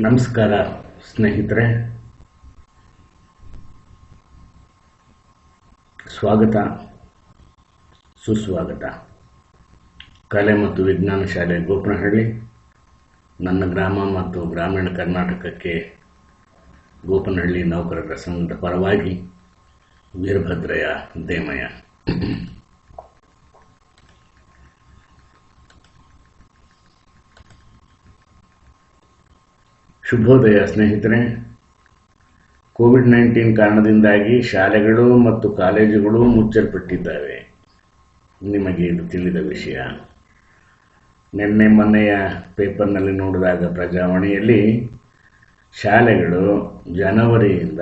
ನಮಸ್ಕಾರ, ಸ್ನೇಹಿತರೆ. ಸ್ವಾಗತ, ಸುಸ್ವಾಗತ. ಕಲೆ ಮತ್ತು ವಿಜ್ಞಾನ ಶಾಲೆ ಗೋಪನಹಳ್ಳಿ, ನನ್ನ ಗ್ರಾಮ ಮತ್ತು ಗ್ರಾಮೀಣ ಕರ್ನಾಟಕಕ್ಕೆ ಗೋಪನಹಳ್ಳಿ ನೌಕರರ ಸಂಘದ ಪರವಾಗಿ ವೀರಭದ್ರಯ್ಯ ದೇಮಯ ಶುಭೋದಯ ಸ್ನೇಹಿತರೆ ಕೋವಿಡ್ ನೈನ್ಟೀನ್ ಕಾರಣದಿಂದಾಗಿ ಶಾಲೆಗಳು ಮತ್ತು ಕಾಲೇಜುಗಳು ಮುಚ್ಚಲ್ಪಟ್ಟಿದ್ದಾವೆ. ನಿಮಗೆ ಇದು ತಿಳಿದ ವಿಷಯ. ನಿನ್ನೆ ಮೊನ್ನೆಯ ಪೇಪರ್ನಲ್ಲಿ ನೋಡಿದಾಗ ಪ್ರಜಾವಾಣಿಯಲ್ಲಿ ಶಾಲೆಗಳು ಜನವರಿಯಿಂದ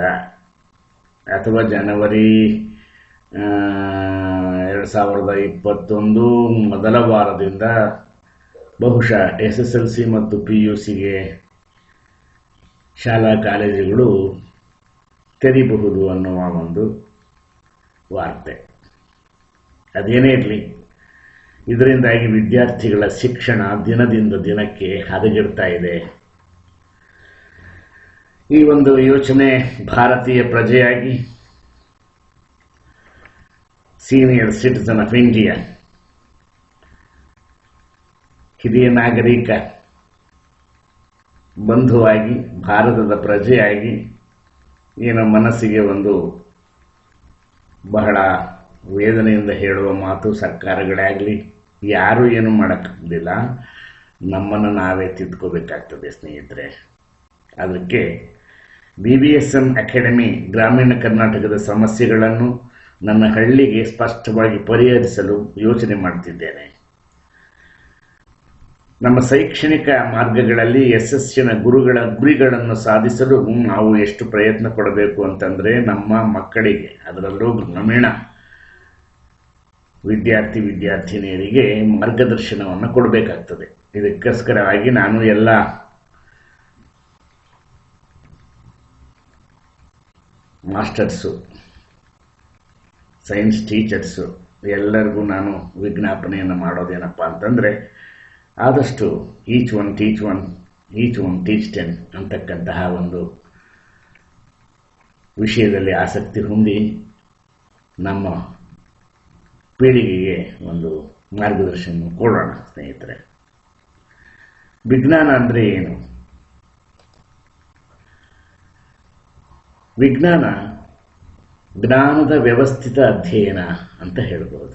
ಅಥವಾ ಜನವರಿ ಎರಡು ಸಾವಿರದ ಇಪ್ಪತ್ತೊಂದು ಮೊದಲ ವಾರದಿಂದ ಬಹುಶಃ ಎಸ್ ಎಸ್ ಎಲ್ ಸಿ ಮತ್ತು ಪಿ ಯು ಸಿಗೆ ಶಾಲಾ ಕಾಲೇಜುಗಳು ತೆರೀಬಹುದು ಅನ್ನುವ ಒಂದು ವಾರ್ತೆ. ಅದೇನೇ ಇರಲಿ, ಇದರಿಂದಾಗಿ ವಿದ್ಯಾರ್ಥಿಗಳ ಶಿಕ್ಷಣ ದಿನದಿಂದ ದಿನಕ್ಕೆ ಹದಗೆಡ್ತಾ ಇದೆ. ಈ ಒಂದು ಯೋಚನೆ ಭಾರತೀಯ ಪ್ರಜೆಯಾಗಿ, ಸೀನಿಯರ್ ಸಿಟಿಸನ್ ಆಫ್ ಇಂಡಿಯಾ, ಹಿರಿಯ ನಾಗರಿಕ ಬಂಧುವಾಗಿ, ಭಾರತದ ಪ್ರಜೆಯಾಗಿ ಏನೋ ಮನಸ್ಸಿಗೆ ಒಂದು ಬಹಳ ವೇದನೆಯಿಂದ ಹೇಳುವ ಮಾತು ಸರ್ಕಾರಗಳಾಗಲಿ, ಯಾರೂ ಏನು ಮಾಡೋಕ್ಕಾಗಲಿಲ್ಲ ನಮ್ಮನ್ನು ನಾವೇ ತಿದ್ಕೋಬೇಕಾಗ್ತದೆ ಸ್ನೇಹಿತರೆ. ಅದಕ್ಕೆ B B S M academy ಗ್ರಾಮೀಣ ಕರ್ನಾಟಕದ ಸಮಸ್ಯೆಗಳನ್ನು ನನ್ನ ಹಳ್ಳಿಗೆ ಸ್ಪಷ್ಟವಾಗಿ ಪರಿಹರಿಸಲು ಯೋಚನೆ ಮಾಡ್ತಿದ್ದೇನೆ. ನಮ್ಮ ಶೈಕ್ಷಣಿಕ ಮಾರ್ಗಗಳಲ್ಲಿ ಯಶಸ್ಸಿನ ಗುರುಗಳ ಗುರಿಗಳನ್ನು ಸಾಧಿಸಲು ನಾವು ಎಷ್ಟು ಪ್ರಯತ್ನ ಕೊಡಬೇಕು ಅಂತಂದರೆ ನಮ್ಮ ಮಕ್ಕಳಿಗೆ, ಅದರಲ್ಲೂ ಗ್ರಾಮೀಣ ವಿದ್ಯಾರ್ಥಿ ವಿದ್ಯಾರ್ಥಿನಿಯರಿಗೆ ಮಾರ್ಗದರ್ಶನವನ್ನು ಕೊಡಬೇಕಾಗ್ತದೆ. ಇದಕ್ಕೋಸ್ಕರವಾಗಿ ನಾನು ಎಲ್ಲ ಮಾಸ್ಟರ್ಸು, ಸೈನ್ಸ್ ಟೀಚರ್ಸು ಎಲ್ಲರಿಗೂ ನಾನು ವಿಜ್ಞಾಪನೆಯನ್ನು ಮಾಡೋದೇನಪ್ಪ ಅಂತಂದರೆ ಆದಷ್ಟು each one teach one each one teach ten ಅಂತಕ್ಕಂತಹ ಒಂದು ವಿಷಯದಲ್ಲಿ ಆಸಕ್ತಿ ಹೊಂದಿ ನಮ್ಮ ಪೀಳಿಗೆಗೆ ಒಂದು ಮಾರ್ಗದರ್ಶನ ಕೊಡೋಣ, ಸ್ನೇಹಿತರೆ. ವಿಜ್ಞಾನ ಅಂದರೆ ಏನು? ವಿಜ್ಞಾನ ಜ್ಞಾನದ ವ್ಯವಸ್ಥಿತ ಅಧ್ಯಯನ ಅಂತ ಹೇಳ್ಬೋದು.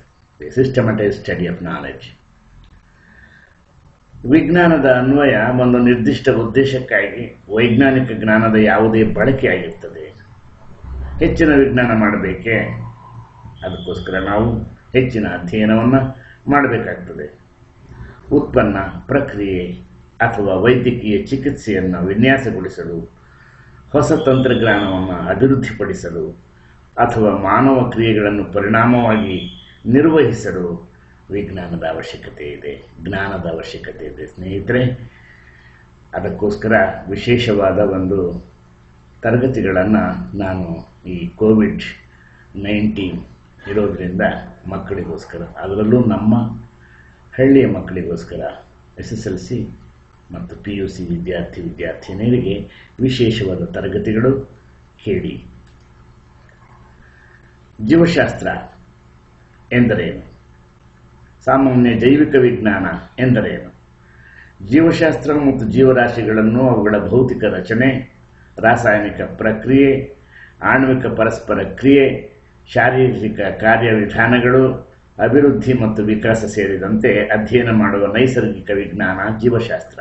ಸಿಸ್ಟಮಟೈಸ್ ಸ್ಟಡಿ ಆಫ್ ನಾಲೆಡ್ಜ್ ವಿಜ್ಞಾನದ ಅನ್ವಯ ಒಂದು ನಿರ್ದಿಷ್ಟ ಉದ್ದೇಶಕ್ಕಾಗಿ ವೈಜ್ಞಾನಿಕ ಜ್ಞಾನದ ಯಾವುದೇ ಬಳಕೆಯಾಗಿರ್ತದೆ. ಹೆಚ್ಚಿನ ವಿಜ್ಞಾನ ಮಾಡಬೇಕೇ? ಅದಕ್ಕೋಸ್ಕರ ನಾವು ಹೆಚ್ಚಿನ ಅಧ್ಯಯನವನ್ನು ಮಾಡಬೇಕಾಗ್ತದೆ. ಉತ್ಪನ್ನ, ಪ್ರಕ್ರಿಯೆ ಅಥವಾ ವೈದ್ಯಕೀಯ ಚಿಕಿತ್ಸೆಯನ್ನು ವಿನ್ಯಾಸಗೊಳಿಸಲು, ಹೊಸ ತಂತ್ರಜ್ಞಾನವನ್ನು ಅಭಿವೃದ್ಧಿಪಡಿಸಲು ಅಥವಾ ಮಾನವ ಕ್ರಿಯೆಗಳನ್ನು ಪರಿಣಾಮವಾಗಿ ನಿರ್ವಹಿಸಲು ವಿಜ್ಞಾನದ ಅವಶ್ಯಕತೆ ಇದೆ, ಜ್ಞಾನದ ಅವಶ್ಯಕತೆ ಇದೆ. ಸ್ನೇಹಿತರೆ, ಅದಕ್ಕೋಸ್ಕರ ವಿಶೇಷವಾದ ಒಂದು ತರಗತಿಗಳನ್ನು ನಾನು ಈ ಕೋವಿಡ್ ನೈನ್ಟೀನ್ ಇರೋದರಿಂದ ಮಕ್ಕಳಿಗೋಸ್ಕರ, ಅದರಲ್ಲೂ ನಮ್ಮ ಹಳ್ಳಿಯ ಮಕ್ಕಳಿಗೋಸ್ಕರ ಎಸ್ ಎಸ್ ಎಲ್ ಸಿ ಮತ್ತು ಪಿ ಯು ಸಿ ವಿದ್ಯಾರ್ಥಿ ವಿದ್ಯಾರ್ಥಿನಿಯರಿಗೆ ವಿಶೇಷವಾದ ತರಗತಿಗಳು ಕೇಳಿ ಜೀವಶಾಸ್ತ್ರ ಎಂದರೇನು? ಸಾಮಾನ್ಯ ಜೈವಿಕ ವಿಜ್ಞಾನ ಎಂದರೇನು? ಜೀವಶಾಸ್ತ್ರ ಮತ್ತು ಜೀವರಾಶಿಗಳನ್ನು ಅವುಗಳ ಭೌತಿಕ ರಚನೆ, ರಾಸಾಯನಿಕ ಪ್ರಕ್ರಿಯೆ, ಆಣ್ವಿಕ ಪರಸ್ಪರ ಕ್ರಿಯೆ, ಶಾರೀರಿಕ ಕಾರ್ಯವಿಧಾನಗಳು, ಅಭಿವೃದ್ಧಿ ಮತ್ತು ವಿಕಾಸ ಸೇರಿದಂತೆ ಅಧ್ಯಯನ ಮಾಡುವ ನೈಸರ್ಗಿಕ ವಿಜ್ಞಾನ ಜೀವಶಾಸ್ತ್ರ.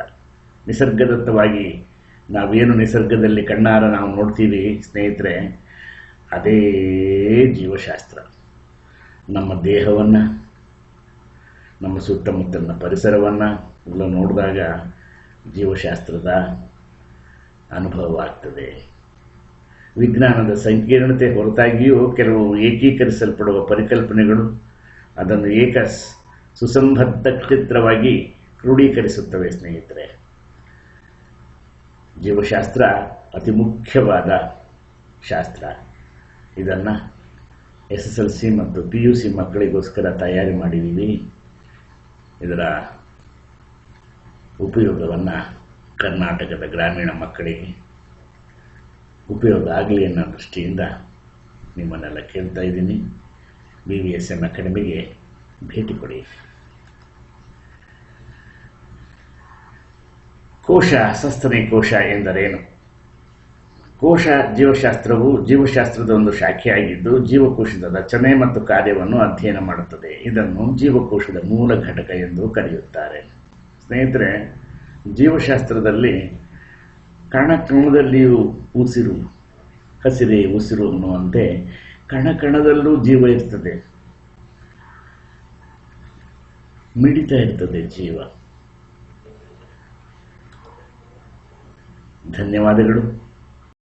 ನಿಸರ್ಗದತ್ತವಾಗಿ ನಾವೇನು ನಿಸರ್ಗದಲ್ಲಿ ಕಣ್ಣಾರ ನಾವು ನೋಡ್ತೀವಿ ಸ್ನೇಹಿತರೆ, ಅದೇ ಜೀವಶಾಸ್ತ್ರ. ನಮ್ಮ ದೇಹವನ್ನು ನಮ್ಮ ಸುತ್ತಮುತ್ತಲಿನ ಪರಿಸರವನ್ನು ಎಲ್ಲ ನೋಡಿದಾಗ ಜೀವಶಾಸ್ತ್ರದ ಅನುಭವ ಆಗ್ತದೆ ವಿಜ್ಞಾನದ ಸಂಕೀರ್ಣತೆ ಹೊರತಾಗಿಯೂ ಕೆಲವು ಏಕೀಕರಿಸಲ್ಪಡುವ ಪರಿಕಲ್ಪನೆಗಳು ಅದನ್ನು ಏಕ ಸುಸಂಬದ್ಧ ಕ್ಷೇತ್ರವಾಗಿ ಕ್ರೋಢೀಕರಿಸುತ್ತವೆ ಸ್ನೇಹಿತರೆ. ಜೀವಶಾಸ್ತ್ರ ಅತಿ ಮುಖ್ಯವಾದ ಶಾಸ್ತ್ರ. ಇದನ್ನು ಎಸ್ ಎಸ್ ಎಲ್ ಸಿ ಮತ್ತು ಪಿ ಯು ಸಿ ಮಕ್ಕಳಿಗೋಸ್ಕರ ತಯಾರಿ ಮಾಡಿದ್ದೀವಿ. ಇದರ ಉಪಯೋಗವನ್ನು ಕರ್ನಾಟಕದ ಗ್ರಾಮೀಣ ಮಕ್ಕಳಿಗೆ ಉಪಯೋಗ ಆಗಲಿ ಅನ್ನೋ ದೃಷ್ಟಿಯಿಂದ ನಿಮ್ಮನ್ನೆಲ್ಲ ಕೇಳ್ತಾ ಇದ್ದೀನಿ. ಬಿ ವಿ ಎಸ್ ಎಂ ಅಕಾಡೆಮಿಗೆ ಭೇಟಿ ಕೊಡಿ. ಕೋಶ ಸಸ್ತನಿ ಕೋಶ ಎಂದರೇನು? ಕೋಶ ಜೀವಶಾಸ್ತ್ರವು ಜೀವಶಾಸ್ತ್ರದ ಒಂದು ಶಾಖೆಯಾಗಿದ್ದು ಜೀವಕೋಶದ ರಚನೆ ಮತ್ತು ಕಾರ್ಯವನ್ನು ಅಧ್ಯಯನ ಮಾಡುತ್ತದೆ. ಇದನ್ನು ಜೀವಕೋಶದ ಮೂಲ ಘಟಕ ಎಂದು ಕರೆಯುತ್ತಾರೆ. ಸ್ನೇಹಿತರೆ, ಜೀವಶಾಸ್ತ್ರದಲ್ಲಿ ಕಣ ಕಣದಲ್ಲಿಯೂ ಉಸಿರು, ಹಸಿರೇ ಉಸಿರು ಅನ್ನುವಂತೆ ಕಣಕಣದಲ್ಲೂ ಜೀವ ಇರ್ತದೆ. ಮಿಡಿತಾ ಇರ್ತದೆ ಜೀವ. ಧನ್ಯವಾದಗಳು.